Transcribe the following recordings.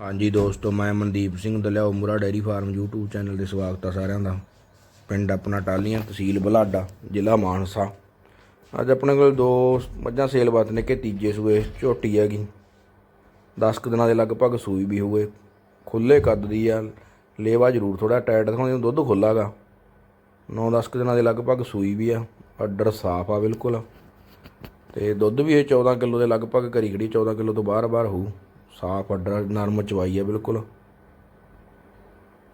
ਹਾਂਜੀ ਦੋਸਤੋ, ਮੈਂ Mandeep Singh ਦਲਿਆਓ, Murrah dairy farm, YouTube channel ਦੇ ਸਵਾਗਤ ਆ ਸਾਰਿਆਂ ਦਾ। ਪਿੰਡ ਆਪਣਾ ਟਾਲੀਆਂ, ਤਹਿਸੀਲ ਬਲਾਡਾ, ਜ਼ਿਲ੍ਹਾ ਮਾਨਸਾ। ਅੱਜ ਆਪਣੇ ਕੋਲ ਦੋ ਮੱਝਾਂ ਸੇਲ ਬਾਤ ਨੇ ਕਿ ਤੀਜੇ ਸੂਏ, ਝੋਟੀ ਹੈਗੀ। 10 ਕੁ ਦਿਨਾਂ ਦੇ ਲਗਭਗ ਸੂਈ ਵੀ ਹੋਵੇ। ਖੁੱਲੇ ਕੱਦ ਦੀ ਆ, ਲੇਵਾ ਜ਼ਰੂਰ ਥੋੜਾ ਟਾਈਟ ਦਿਖਾਉਂਦੇ ਦੁੱਧ ਖੁੱਲਾਗਾ 9-10 ਕੁ ਦਿਨਾਂ ਦੇ ਲਗਭਗ ਸੂਈ ਵੀ ਆ ਅੱਡਰ ਸਾਫ਼ ਆ ਬਿਲਕੁਲ। ਤੇ ਦੁੱਧ ਵੀ ਇਹ 14 ਕਿਲੋ ਦੇ ਲਗਭਗ ਘਰੀ ਖੜੀ 14 ਕਿਲੋ ਤੋਂ ਬਾਹਰ-ਬਾਹਰ ਹੋਊ। ਸਾਫ਼ ਅੱਡਰ ਨਰਮ ਚਵਾਈ ਹੈ ਬਿਲਕੁਲ।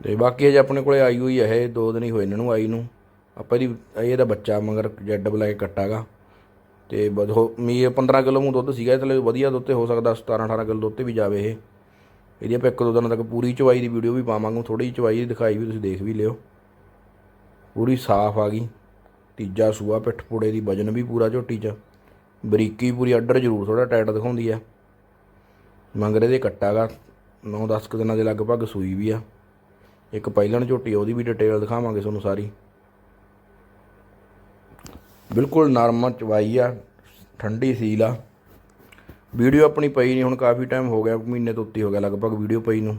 ਤੇ ਬਾਕੀ ਅਜੇ ਆਪਣੇ ਕੋਲੇ ਆਈ ਹੋਈ ਹੈ ਇਹ, ਦੋ ਦਿਨ ਹੀ ਹੋਏ ਇਹਨਾਂ ਨੂੰ ਆਈ ਨੂੰ। ਆਪਾਂ ਇਹਦੀ ਇਹਦਾ ਬੱਚਾ ਮਗਰ ਜੈਡ ਬਲੈਕ ਕੱਟਾਗਾ। ਤੇ ਬਦ ਹੋ ਮੀ 15 ਕਿਲੋ ਨੂੰ ਦੁੱਧ ਸੀਗਾ, ਇਹਦੇ ਲਈ ਵਧੀਆ ਦੁੱਧ ਤੇ ਹੋ ਸਕਦਾ 17 18 ਕਿਲੋ ਦੁੱਧ ਤੇ ਵੀ ਜਾਵੇ ਇਹ। ਇਹਦੀ ਆਪਾਂ ਇੱਕ ਦੋ ਦਿਨਾਂ ਤੱਕ ਪੂਰੀ ਚਵਾਈ ਦੀ ਵੀਡੀਓ ਵੀ ਪਾਵਾਂਗੇ ਥੋੜੀ ਜਿਹੀ ਚਵਾਈ ਦਿਖਾਈ ਵੀ ਤੁਸੀਂ ਦੇਖ ਵੀ ਲਿਓ। ਪੂਰੀ ਸਾਫ਼ ਆ ਗਈ। ਤੀਜਾ ਸੂਆ, ਪਿੱਠ ਪੂੜੇ ਦੀ ਵਜਨ ਵੀ ਪੂਰਾ ਝੋਟੀ 'ਚ। ਬਰੀਕੀ ਪੂਰੀ ਅੱਡਰ ਜ਼ਰੂਰ ਥੋੜਾ ਟਾਈਟ ਦਿਖਾਉਂਦੀ ਆ। ਮੰਗਰੇ ਦੇ ਕੱਟਾਗਾ 9-10 ਕੁ ਦਿਨਾਂ ਦੇ ਲਗਭਗ ਸੂਈ ਵੀ ਆ। ਇੱਕ ਪਹਿਲਣ ਝੋਟੀ ਉਹਦੀ ਵੀ ਡਿਟੇਲ ਦਿਖਾਵਾਂਗੇ ਤੁਹਾਨੂੰ ਸਾਰੀ। ਬਿਲਕੁਲ ਨਰਮ ਚਵਾਈ ਆ, ਠੰਡੀ ਸੀਲ ਆ। ਵੀਡੀਓ ਆਪਣੀ ਪਈ ਨਹੀਂ, ਹੁਣ ਕਾਫੀ ਟਾਈਮ ਹੋ ਗਿਆ, ਮਹੀਨੇ ਤੋਂ ਉੱਤੇ ਹੋ ਗਿਆ ਲਗਭਗ ਵੀਡੀਓ ਪਈ ਨੂੰ।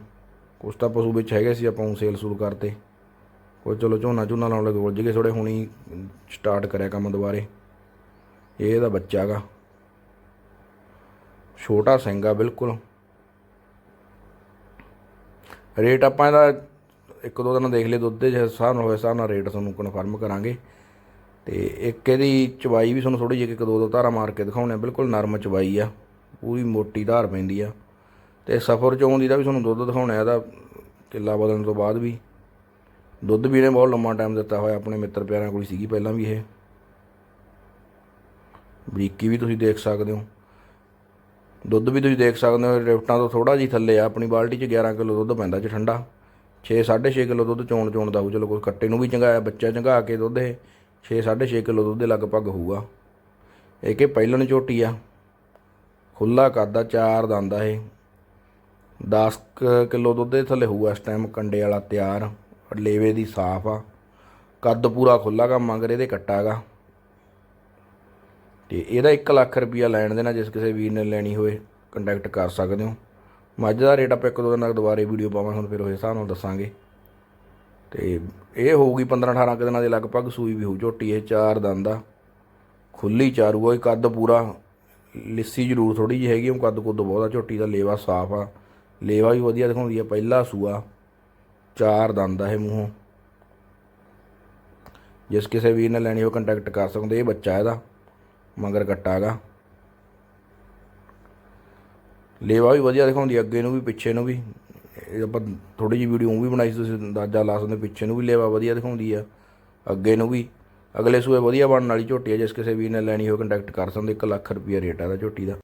ਕੁਛ ਤਾਂ ਪਸ਼ੂ ਵਿੱਚ ਹੈਗੇ ਸੀ, ਆਪਾਂ ਸੇਲ ਸੂਲ ਕਰਤੇ। ਕੋਈ ਚਲੋ ਝੋਨਾ ਝੋਨਾ ਲਾਉਣ ਲੱਗੇ, ਉਲਝ ਗਏ ਥੋੜੇ ਹੁਣੀ ਸਟਾਰਟ ਕਰਿਆ ਕੰਮ ਦੁਬਾਰੇ। ਇਹ ਇਹਦਾ ਬੱਚਾ ਗਾ। ਛੋਟਾ ਸਿੰਘ ਆ, ਬਿਲਕੁਲ। ਰੇਟ ਆਪਾਂ ਇਹਦਾ ਇੱਕ ਦੋ ਦਿਨ ਦੇਖ ਲਏ, ਦੁੱਧ ਦੇ ਜਿਸ ਹਿਸਾਬ ਨਾਲ ਹੋਏ ਹਿਸਾਬ ਨਾਲ ਰੇਟ ਤੁਹਾਨੂੰ ਕਨਫਰਮ ਕਰਾਂਗੇ। ਤੇ ਇੱਕ ਇਹਦੀ ਚਵਾਈ ਵੀ ਤੁਹਾਨੂੰ ਥੋੜੀ ਜਿਹੀ ਇੱਕ ਦੋ ਦੋ ਧਾਰਾ ਮਾਰ ਕੇ ਦਿਖਾਉਣੇ ਆ, ਬਿਲਕੁਲ ਨਰਮ ਚਵਾਈ ਆ, ਪੂਰੀ ਮੋਟੀ ਧਾਰ ਪੈਂਦੀ ਆ। ਤੇ ਸਫਰ ਚੋਂ ਦੀ ਦਾ ਵੀ ਤੁਹਾਨੂੰ ਦੁੱਧ ਦਿਖਾਉਣਾ, ਇਹਦਾ ਕਿੱਲਾ ਬਦਲਣ ਤੋਂ ਬਾਅਦ ਵੀ। ਦੁੱਧ ਵੀ ਇਹਨੇ ਬਹੁਤ ਲੰਮਾ ਟਾਈਮ ਦਿੱਤਾ ਹੋਇਆ, ਆਪਣੇ ਮਿੱਤਰ ਪਿਆਰਿਆਂ ਕੋਲ ਸੀਗੀ ਪਹਿਲਾਂ ਵੀ ਇਹ। ਬਰੀਕੀ ਵੀ ਤੁਸੀਂ ਦੇਖ ਸਕਦੇ ਹੋ। ਦੁੱਧ ਵੀ ਤੁਸੀਂ ਦੇਖ ਸਕਦੇ ਹੋ ਰਿਫਟਾਂ ਤੋਂ ਥੋੜਾ ਜਿਹਾ ਥੱਲੇ ਆ, ਆਪਣੀ ਬਾਲਟੀ 'ਚ 11 ਕਿਲੋ ਦੁੱਧ ਪੈਂਦਾ ਜੀ ਠੰਡਾ। 6 6.5 ਕਿਲੋ ਦੁੱਧ ਚੋਣ ਚੋਣ ਦਾ ਹੋਊ, ਚਲੋ ਕੋਈ ਕੱਟੇ ਨੂੰ ਵੀ ਚੰਗਾਇਆ, ਬੱਚਾ ਚੰਗਾ ਕੇ ਦੁੱਧ ਇਹ 6 6.5 ਕਿਲੋ ਦੁੱਧ ਦੇ ਲਗਭਗ ਹੋਊਗਾ। ਇਹ ਕਿ ਪਹਿਲਣ ਝੋਟੀ ਆ ਖੁੱਲਾ ਕਰਦਾ ਚਾਰ ਦੰਦ ਆ ਇਹ। 10 ਕਿਲੋ ਦੁੱਧ ਦੇ ਥੱਲੇ ਹੋਊਗਾ ਇਸ ਟਾਈਮ ਕੰਡੇ ਵਾਲਾ ਤਿਆਰ, ਲੇਵੇ ਦੀ ਸਾਫ਼ ਆ। ਕੱਦ ਪੂਰਾ ਖੁੱਲਾ ਗਾ, ਮਗਰ ਇਹਦੇ ਕੱਟਾ ਗਾ। ਤੇ ਇਹਦਾ 1 ਲੱਖ ਰੁਪਈਆ ਲੈਣ ਦੇਣਾ ਜਿਸ ਕਿਸੇ ਵੀਰ ਨੇ ਲੈਣੀ ਹੋਵੇ ਕੰਟੈਕਟ ਕਰ ਸਕਦੇ ਹੋ। ਮੱਝ ਦਾ ਰੇਟ ਆਪਾਂ ਇੱਕ ਦੋ ਦਿਨਾਂ ਤੱਕ ਦੁਬਾਰੇ ਵੀਡੀਓ ਪਾਵਾਂਗੇ, ਹੁਣ ਫਿਰ ਉਹ ਹਿਸਾਬ ਨਾਲ ਦੱਸਾਂਗੇ। ਤੇ ਇਹ ਹੋਊਗੀ 15 18 ਕੁ ਦਿਨਾਂ ਦੇ ਲਗਭਗ, ਸੂਈ ਵੀ ਹੋਊ, ਝੋਟੀ ਇਹ ਚਾਰ ਦੰਦ ਆ। ਖੁੱਲੀ ਚਾਰੂ ਆ ਇਹ ਕੱਦ ਪੂਰਾ, ਲਿੱਸੀ ਜ਼ਰੂਰ ਥੋੜੀ ਜਿਹੀ ਹੈਗੀ, ਉਹ ਕੱਦ ਕੁੱਦ ਬਹੁਤਾ ਝੋਟੀ ਦਾ ਲੇਵਾ ਸਾਫ਼ ਆ। ਲੇਵਾ ਵੀ ਵਧੀਆ ਦਿਖਾਉਂਦੀ ਆ, ਪਹਿਲਾ ਸੂਆ, ਚਾਰ ਦੰਦ ਆ ਇਹ ਮੂੰਹੋਂ। ਜਿਸ ਕਿਸੇ ਵੀਰ ਨੇ ਲੈਣੀ ਹੋ ਕੰਟੈਕਟ ਕਰ ਸਕਦੇ ਇਹ ਬੱਚਾ ਇਹਦਾ। ਮਗਰ ਕੱਟਾ ਗਾ। ਲੇਵਾ ਵੀ ਵਧੀਆ ਦਿਖਾਉਂਦੀ ਅੱਗੇ ਨੂੰ ਵੀ, ਪਿੱਛੇ ਨੂੰ ਵੀ। ਇਹ ਆਪਾਂ ਥੋੜੀ ਜਿਹੀ ਵੀਡੀਓ ਉਹ ਵੀ ਬਣਾਈ ਸੀ, ਤੁਸੀਂ ਅੰਦਾਜ਼ਾ ਲਾ ਸਕਦੇ ਪਿੱਛੇ ਨੂੰ ਵੀ ਲੇਵਾ ਵਧੀਆ ਦਿਖਾਉਂਦੀ ਆ, ਅੱਗੇ ਨੂੰ ਵੀ। ਅਗਲੇ ਸੂਏ ਵਧੀਆ ਬਣਨ ਵਾਲੀ ਝੋਟੀ ਆ, ਜਿਸ ਕਿਸੇ ਵੀਰ ਨੇ ਲੈਣੀ ਹੋ ਕੰਟੈਕਟ ਕਰ ਸਕਦੇ 1 ਲੱਖ ਰੁਪਈਆ ਰੇਟ ਆ ਇਹਦਾ ਝੋਟੀ ਦਾ।